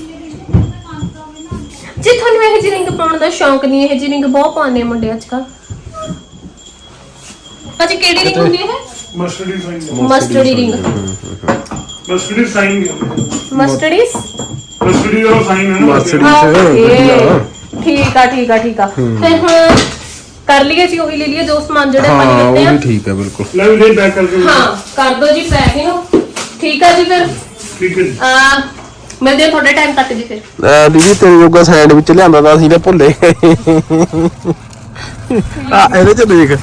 ਜੇ ਤੁਹਾਨੂੰ ਇਹ ਜਿਹੀ ਰਿੰਗ ਪਾਉਣ ਦਾ ਸ਼ੌਂਕ ਨਹੀਂ ਇਹ ਜਿਹੀ ਰਿੰਗ ਬਹੁਤ ਪਾਉਂਦੇ ਆ ਮੁੰਡੇ ਅੱਜ ਕੱਲ ਭਾਜੀ ਕਿਹੜੀ ਰਿੰਗ ਹੁੰਦੀ ਹੈ? ਮਸਟਰਡੀ ਸਾਈਨ ਮਸਟਰਡੀ ਰਿੰਗ। ਮਸਟਰਡੀ ਸਾਈਨ ਮਸਟਰਡੀਸ ਮਸਟਰਡੀ ਦਾ ਸਾਈਨ ਹੈ। ਨਾ ਠੀਕ ਆ ਠੀਕ ਆ ਠੀਕ ਆ। ਫਿਰ ਹੁਣ ਕਰ ਲਈਏ ਜੀ ਉਹੀ ਲੈ ਲਈਏ ਜੋ ਸਮਾਨ ਜਿਹੜੇ ਆਪਾਂ ਹਾਂ ਉਹ ਦਿੱਤੇ ਆ ਵੀ ਠੀਕ ਹੈ ਬਿਲਕੁਲ। ਲੈ ਵੀ ਦੇ ਬੈਕ ਕਰਕੇ ਹਾਂ ਕਰ ਦੋ ਜੀ ਪੈਕ ਇਹਨੂੰ। ਠੀਕ ਆ ਜੀ ਫਿਰ? ਠੀਕ ਹੈ ਜੀ। ਆ ਮਿਲਦੇ ਆ ਤੁਹਾਡੇ ਟਾਈਮ ਤੱਕ ਜੀ ਫਿਰ। ਆ ਦੀਦੀ ਤੇਰੇ ਜੋਗਾ ਸੈਂਡਵਿਚ ਲਿਆਂਦਾ ਤਾਂ ਅਸੀਂ ਤੇ ਭੁੱਲੇ। ਆ ਇਹਦੇ ਚ ਦੇਖ।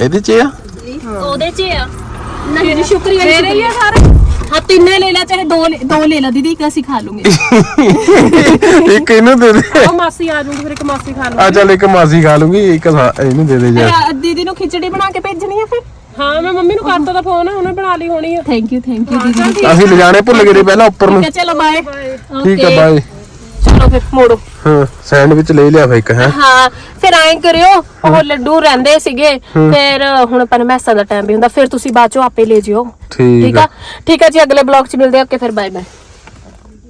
ਇਹਦੇ ਚ ਆ? ਉਹਦੇ 'ਚ ਆ। ਨਹੀਂ ਸ਼ੁਕਰੀਆ ਆ ਸਾਰੇ? ਹਾਂ ਤਿੰਨੇ ਲੈ ਲੈ ਚਾਹੇ ਦੋ ਲੈ- ਦੋ ਲੈ ਲੈ ਦੀਦੀ ਇੱਕ ਅਸੀਂ ਖਾ ਲੂੰਗੇ। ਇੱਕ ਇਹਨੂੰ ਦੇ ਦੇ। ਉਹ ਮਾਸੀ ਆ ਜੂਗੀ ਫਿਰ ਇੱਕ ਮਾਸੀ ਖਾ ਆ ਚੱਲ ਇੱਕ ਮਾਸੀ ਖਾ ਲੂੰਗੀ ਇੱਕ ਸਾ- ਇਹਨੂੰ ਦੇ ਦੇ ਜਾ। ਲੂੰਗੀ ਦੀਦੀ ਨੂੰ ਖਿਚੜੀ ਬਣਾ ਕੇ ਭੇਜਣੀ ਆ ਫਿਰ? ਹਾਂ ਮੈਂ ਮੰਮੀ ਨੂੰ ਕਰਤਾ ਦਾ ਫੋਨ ਉਹਨੇ ਬਣਾ ਲਈ ਹੋਣੀ ਆ। ਥੈਂਕ ਯੂ ਥੈਂਕ ਯੂ ਦੀਦੀ। ਅਸੀਂ ਲਿਜਾਣੇ ਭੁੱਲ ਗਏ ਤੇ ਪਹਿਲਾਂ ਉੱਪਰ ਨੂੰ। ਠੀਕ ਹੈ ਚਲੋ ਬਾਏ ਠੀਕ ਹੈ ਬਾਏ ਚਲੋ ਫਿਰ ਮੋੜੋ। ਹਾਂ ਸੈਂਡਵਿਚ ਲੈ ਲਿਆ ਫੇ ਇੱਕ ਹੈ? ਹਾਂ ਫਿਰ ਐਂ ਕਰਿਓ ਉਹ ਲੱਡੂ ਰਹਿੰਦੇ ਸੀਗੇ ਫਿਰ ਹੁਣ ਆਪਾਂ ਨੂੰ ਮੈਸਾਂ ਦਾ ਟਾਈਮ ਵੀ ਹੁੰਦਾ ਫਿਰ ਤੁਸੀਂ ਬਾਅਦ ਚੋਂ ਆਪੇ ਲੈ ਜਿਓ। ਠੀਕ ਆ। ਠੀਕ ਆ ਜੀ ਅਗਲੇ ਬਲੌਗ 'ਚ ਮਿਲਦੇ ਆ ਓਕੇ ਫਿਰ ਬਾਏ ਬਾਏ